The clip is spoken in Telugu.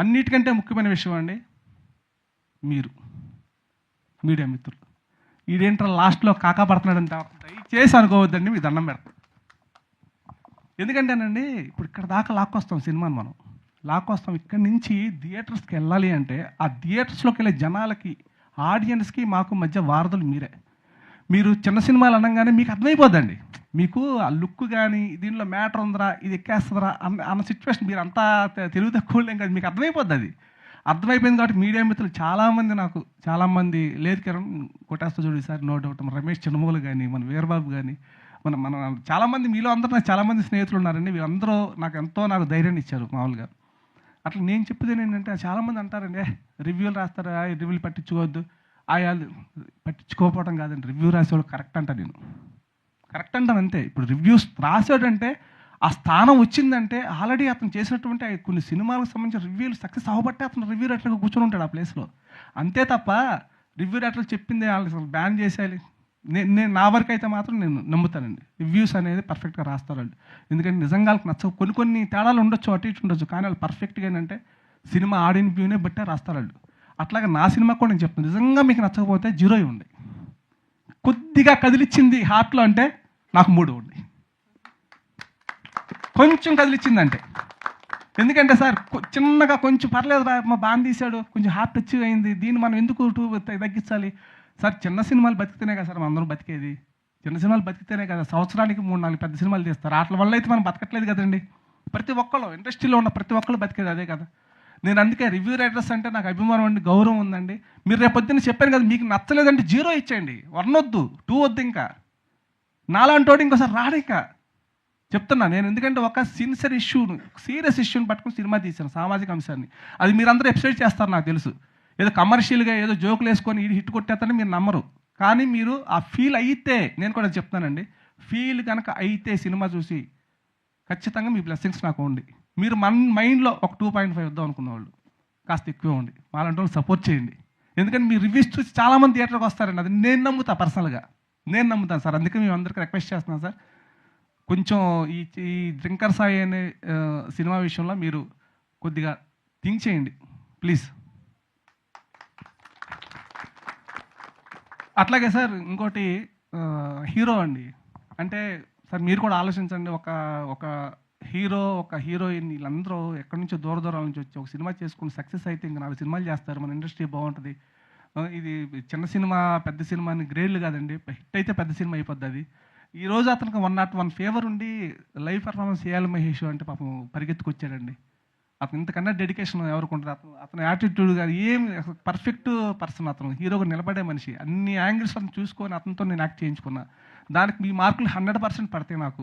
అన్నిటికంటే ముఖ్యమైన విషయం అండి మీరు మీడియా మిత్రులు. ఈడేంట్రా లాస్ట్లో కాకా పడుతున్నాడంటే దయచేసి అనుకోవద్దండి మీ దండం పెడతాం. ఎందుకంటేనండి ఇప్పుడు ఇక్కడ దాకా లాక్కొస్తాం సినిమాని మనం. లాక్కొస్తాం ఇక్కడి నుంచి థియేటర్స్కి వెళ్ళాలి అంటే ఆ థియేటర్స్లోకి వెళ్ళే జనాలకి ఆడియన్స్కి మాకు మధ్య వారధులు మీరే. మీరు చిన్న సినిమాలు అనగానే మీకు అర్థమైపోద్దండి. మీకు ఆ లుక్ కానీ దీనిలో మ్యాటర్ ఉందిరా ఇది ఎక్కేస్తుందిరా అన్న అన్న సిచ్యువేషన్ మీరు అంతా తెలివి తక్కువలేం కాదు మీకు అర్థమైపోద్ది అది. అర్థమైపోయింది కాబట్టి మీడియా మిత్రులు చాలామంది నాకు చాలామంది లేదు కిరణ్ కొట్టేస్తా చూడు సార్ నో డౌట్. మన రమేష్ చిన్నమూలు కానీ మన వీరబాబు కానీ మన మన చాలామంది మీలో అందరూ నాకు చాలామంది స్నేహితులు ఉన్నారండి. వీళ్ళందరూ నాకు ఎంతో నాకు ధైర్యాన్ని ఇచ్చారు మామూలుగా. అట్లా నేను చెప్పేది ఏంటంటే చాలామంది అంటారండి రివ్యూలు రాస్తారా? రివ్యూలు పట్టించుకోవద్దు. ఆయా పట్టించుకోకపోవడం కాదండి రివ్యూ రాసేవాళ్ళు కరెక్ట్ అంట నేను. కరెక్ట్ అంటాను అంతే. ఇప్పుడు రివ్యూస్ రాసాడంటే ఆ స్థానం వచ్చిందంటే ఆల్రెడీ అతను చేసినటువంటి కొన్ని సినిమాలకు సంబంధించిన రివ్యూలు సక్సెస్ అవ్వబట్టే అతను రివ్యూ రైటర్గా కూర్చొని ఉంటాడు ఆ ప్లేస్లో. అంతే తప్ప రివ్యూ రైటర్లు చెప్పింది వాళ్ళు అసలు బ్యాన్ చేసేయాలి. నేను నేను నా వరకు అయితే మాత్రం నేను నమ్ముతానండి. రివ్యూస్ అనేది పర్ఫెక్ట్గా రాస్తారండి. ఎందుకంటే నిజంగా వాళ్ళకి నచ్చవు. కొన్ని కొన్ని తేడాలు ఉండొచ్చు అటు ఇటు ఉండొచ్చు. కానీ వాళ్ళు పర్ఫెక్ట్గా ఏంటంటే సినిమా ఆడిన వ్యూనే బట్టే రాస్తారండి. అట్లాగే నా సినిమా కూడా నేను చెప్తాను నిజంగా మీకు నచ్చకపోతే జీరో ఇవ్వండి. కొద్దిగా కదిలిచ్చింది హార్ట్లో అంటే నాకు మూడు ఉంది. కొంచెం కదిలిచ్చిందంటే. ఎందుకంటే సార్ కొ- చిన్నగా కొంచెం పర్లేదు రా మా బాగా తీశాడు కొంచెం హార్ట్ టచ్ అయింది దీన్ని మనం ఎందుకు టూ తగ్గించాలి? సార్ చిన్న సినిమాలు బతికితేనే కదా సార్ అందరం బతికేది. చిన్న సినిమాలు బతికితేనే కదా సంవత్సరానికి మూడు నాలుగు పెద్ద సినిమాలు తీస్తారు. వాటి వల్ల అయితే మనం బతకట్లేదు కదండి. ప్రతి ఒక్కళ్ళు ఇండస్ట్రీలో ఉన్న ప్రతి ఒక్కళ్ళు బతికేది అదే కదా. నేను అందుకే రివ్యూ రైటర్స్ అంటే నాకు అభిమానం అండి గౌరవం ఉందండి. మీరు రేపు పొద్దున్న చెప్పాను కదా మీకు నచ్చలేదంటే జీరో ఇచ్చేయండి. వన్ వద్దు టూ వద్దు ఇంకా. నాలాంటోడు ఇంకోసారి రాడు ఇంకా. చెప్తున్నా నేను ఎందుకంటే ఒక సిన్సియర్ ఇష్యూను సీరియస్ ఇష్యూని పట్టుకుని సినిమా తీశాను సామాజిక అంశాన్ని. అది మీరందరూ ఎపిసోడ్ చేస్తారు నాకు తెలుసు. ఏదో కమర్షియల్గా ఏదో జోకులు వేసుకొని ఇది హిట్ కొట్టేస్తారని మీరు నమ్మరు. కానీ మీరు ఆ ఫీల్ అయితే నేను కూడా చెప్తానండి ఫీల్ కనుక అయితే సినిమా చూసి ఖచ్చితంగా మీ బ్లెస్సింగ్స్ నాకు ఉండి. మీరు మన మైండ్లో ఒక టూ పాయింట్ ఫైవ్ వద్దాం అనుకున్న వాళ్ళు కాస్త ఎక్కువ ఉండి. వాళ్ళంటి వాళ్ళు సపోర్ట్ చేయండి. ఎందుకంటే మీ రివ్యూస్ చూసి చాలామంది థియేటర్కి వస్తారండి. అది నేను నమ్ముతా పర్సనల్గా నేను నమ్ముతాను సార్. అందుకే మేము అందరికీ రిక్వెస్ట్ చేస్తున్నాను సార్. కొంచెం ఈ ఈ డ్రింకర్ సాయి అనే సినిమా విషయంలో మీరు కొద్దిగా థింక్ చేయండి. ప్లీజ్ అట్లాగే సార్ ఇంకోటి హీరో అండి. అంటే సార్ మీరు కూడా ఆలోచించండి. ఒక ఒక హీరో ఒక హీరోయిన్ వీళ్ళందరూ ఎక్కడి నుంచో దూర దూరాల నుంచి వచ్చి ఒక సినిమా చేసుకుని సక్సెస్ అయితే ఇంకా నాలుగు సినిమాలు చేస్తారు. మన ఇండస్ట్రీ బాగుంటుంది. ఇది చిన్న సినిమా పెద్ద సినిమా అని గ్రేడ్లు కాదండి. హిట్ అయితే పెద్ద సినిమా అయిపోద్ది అది. ఈ రోజు అతనికి వన్ నాట్ వన్ ఫేవర్ ఉండి లైవ్ పర్ఫార్మెన్స్ చేయాలి మహేష్ అంటే పాపం పరిగెత్తుకొచ్చాడండి. అతను ఇంతకన్నా డెడికేషన్ ఎవరికి ఉంటుంది? అతను అతని యాటిట్యూడ్ కానీ ఏం పర్ఫెక్ట్ పర్సన్ అతను. హీరోగా నిలబడే మనిషి. అన్ని యాంగిల్స్ అతను చూసుకొని అతనితో నేను యాక్ట్ చేయించుకున్నా. దానికి మీ మార్కులు హండ్రెడ్ పర్సెంట్ పడతాయి నాకు.